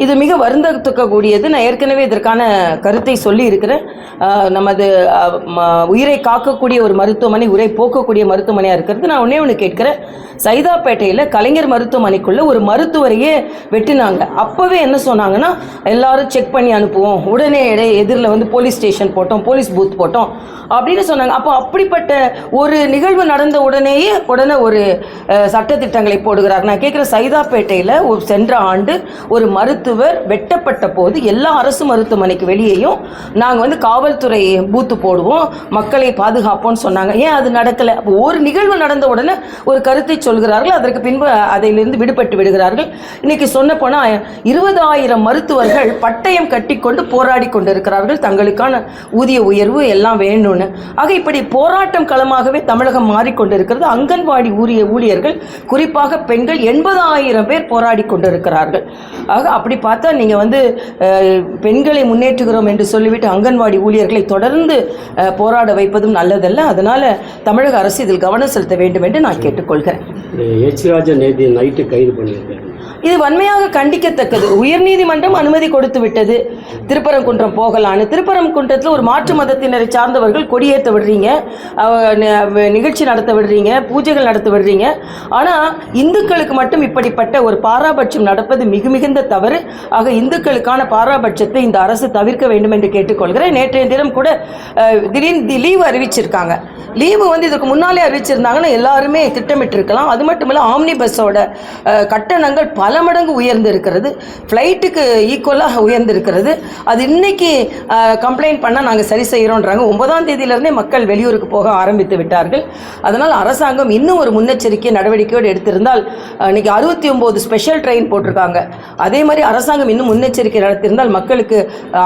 இது மிக வருந்தத்தக்கக்கூடியது. நான் ஏற்கனவே இதற்கான கருத்தை சொல்லி இருக்கிறேன் நமது ம- உயிரை காக்கக்கூடிய ஒரு மருத்துவமனை உரை போக்கக்கூடிய மருத்துவமனையாக இருக்கிறது. நான் ஒன்றே ஒன்று கேட்கிறேன். சைதாப்பேட்டையில் கலைஞர் மருத்துவமனைக்குள்ள ஒரு மருத்துவரையே வெட்டினாங்க. அப்போவே என்ன சொன்னாங்கன்னா எல்லாரும் செக் பண்ணி அனுப்புவோம். உடனே இடை- எதிரில் வந்து போலீஸ் ஸ்டேஷன் போட்டோம் போலீஸ் பூத் போட்டோம். அப்படின்னு சொன்னாங்க. அப்போ அப்படிப்பட்ட ஒரு நிகழ்வு நடந்த உடனேயே உடனே ஒரு சட்டத்திட்டங்களை போடுகிறார். நான் கேட்குறேன் சைதாப்பேட்டையில் ஒரு சென்ற ஆண்டு ஒரு மருத்துவ மருத்துவர் வெட்டப்பட்ட போது எல்லா அரசு மருத்துவமனைக்கு வெளியேயும் நாங்கள் வந்து காவல்துறை பூத்து போடுவோம் மக்களை பாதுகாப்போம்னு சொன்னாங்க. ஏன் அது நடக்கலை? அப்போ ஒரு நிகழ்வு நடந்த உடனே ஒரு கருத்தை சொல்கிறார்கள் அதற்கு பின்பு அதிலிருந்து விடுபட்டு விடுகிறார்கள். இன்னைக்கு சொன்ன போனால் இருபதாயிரம் மருத்துவர்கள் பட்டயம் கட்டிக்கொண்டு போராடி கொண்டிருக்கிறார்கள். தங்களுக்கான ஊதிய உயர்வு எல்லாம் வேணும்னு. ஆக இப்படி போராட்டம் களமாகவே தமிழகம் மாறிக்கொண்டிருக்கிறது அங்கன்வாடி ஊழிய ஊழியர்கள் குறிப்பாக பெண்கள் எண்பதாயிரம் பேர் போராடி கொண்டிருக்கிறார்கள். ஆக அப்படி பார்த்தா நீங்கள் வந்து பெண்களை முன்னேற்றுகிறோம் என்று சொல்லிவிட்டு அங்கன்வாடி ஊழியர்களை தொடர்ந்து போராட வைப்பதும் நல்லதல்ல. அதனால தமிழக அரசு இதில் கவனம் செலுத்த வேண்டும் என்று நான் கேட்டுக்கொள்கிறேன். எச் ராஜா நேற்று நைட்டு கைது பண்ணியிருக்கேன் இது வன்மையாக கண்டிக்கத்தக்கது. உயர்நீதிமன்றம் அனுமதி கொடுத்து விட்டது. திருப்பரங்குன்றம் போகலான்னு. திருப்பரங்குன்றத்தில் ஒரு மாற்று மதத்தினரை சார்ந்தவர்கள் கொடியேற்ற விடுறீங்க. நிகழ்ச்சி நடத்த விடுறீங்க. பூஜைகள் நடத்த விடுறீங்க. ஆனால் இந்துக்களுக்கு மட்டும் இப்படிப்பட்ட ஒரு பாராபட்சம் நடப்பது மிக மிகுந்த தவறு. ஆக இந்துக்களுக்கான பாராபட்சத்தை இந்த அரசு தவிர்க்க வேண்டும் என்று கேட்டுக்கொள்கிறேன். நேற்றைய தினம் கூட அஹ், திடீர்னு லீவு அறிவிச்சிருக்காங்க. லீவு வந்து இதுக்கு முன்னாலே அறிவிச்சிருந்தாங்கன்னா எல்லாருமே திட்டமிட்டிருக்கலாம். அது மட்டும் இல்லை ஆம்னி பஸ்ஸோட கட்டணங்கள் பல பல மடங்கு உயர்ந்து இருக்கிறது ஃப்ளைட்டுக்கு ஈக்குவலாக உயர்ந்து இருக்கிறது அது இன்னைக்கு கம்ப்ளைண்ட் பண்ணால் நாங்கள் சரி செய்கிறோன்றாங்க ஒன்பதாம் தேதியிலேருந்தே மக்கள் வெளியூருக்கு போக ஆரம்பித்து விட்டார்கள். அதனால் அரசாங்கம் இன்னும் ஒரு முன்னெச்சரிக்கை நடவடிக்கையோடு எடுத்திருந்தால் இன்னைக்கு அறுபத்தி ஒம்பது ஸ்பெஷல் ட்ரெயின் போட்டிருக்காங்க. அதே மாதிரி அரசாங்கம் இன்னும் முன்னெச்சரிக்கை நடத்தியிருந்தால் மக்களுக்கு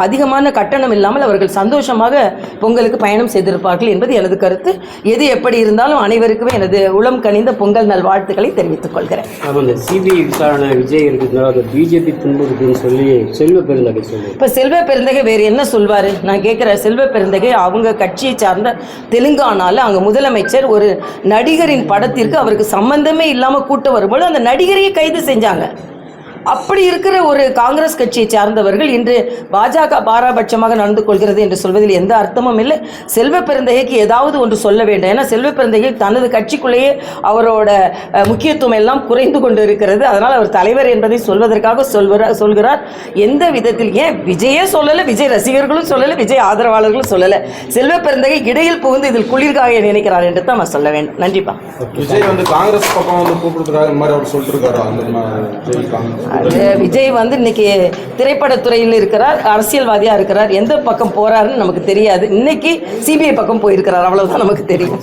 அதிகமான கட்டணம் இல்லாமல் அவர்கள் சந்தோஷமாக பொங்கலுக்கு பயணம் செய்திருப்பார்கள் என்பது எனது கருத்து. எது எப்படி இருந்தாலும் அனைவருக்குமே எனது உளம் கனிந்த பொங்கல் நல் வாழ்த்துக்களை தெரிவித்துக் கொள்கிறேன். சிபிஐ விசாரணை விஜய் இருக்கிறதுனால அதை பிஜேபி துன்புறுத்துன்னு சொல்லி செல்வ பெருந்தகை சொல்லி இப்போ செல்வ பெருந்தகை வேறு என்ன சொல்வார்? நான் கேட்குறேன் செல்வ பெருந்தகை அவங்க கட்சியை சார்ந்த தெலுங்கானால அங்கே முதலமைச்சர் ஒரு நடிகரின் படத்திற்கு அவருக்கு சம்பந்தமே இல்லாமல் கூட்டம் வரும்போது அந்த நடிகரையே கைது செஞ்சாங்க. அப்படி இருக்கிற ஒரு காங்கிரஸ் கட்சியை சார்ந்தவர்கள் இன்று பாஜக பாராபட்சமாக நடந்து கொள்கிறது என்று சொல்வதில் எந்த அர்த்தமும் இல்லை. செல்வ பெருந்தகைக்கு ஏதாவது ஒன்று சொல்ல வேண்டும். ஏன்னா செல்வ பெருந்தகை தனது கட்சிக்குள்ளேயே அவரோட முக்கியத்துவம் எல்லாம் குறைந்து கொண்டு இருக்கிறது. அதனால் அவர் தலைவர் என்பதை சொல்வதற்காக சொல்கிறார் சொல்கிறார். எந்த விதத்தில் ஏன் விஜயே சொல்லலை விஜய் ரசிகர்களும் சொல்லலை விஜய் ஆதரவாளர்களும் சொல்லலை. செல்வ பெருந்தகை இடையில் புகுந்து இதில் குளிர்காய நினைக்கிறார் என்று தான் நான் சொல்ல வேண்டும். நன்றிப்பா. விஜய் வந்து காங்கிரஸ் பக்கம் வந்து கூப்பிட்டுருக்காரு. மாதிரி அவர் சொல்லிட்டு இருக்காரு அந்த விஜய் விஜய் வந்து இன்னைக்கு திரைப்படத்துறையில் இருக்கிறார் அரசியல்வாதியாக இருக்கிறார். எந்த பக்கம் போறாருன்னு நமக்கு தெரியாது. இன்னைக்கு சிபிஐ பக்கம் போயிருக்கிறார். அவ்வளவுதான் நமக்கு தெரியும்.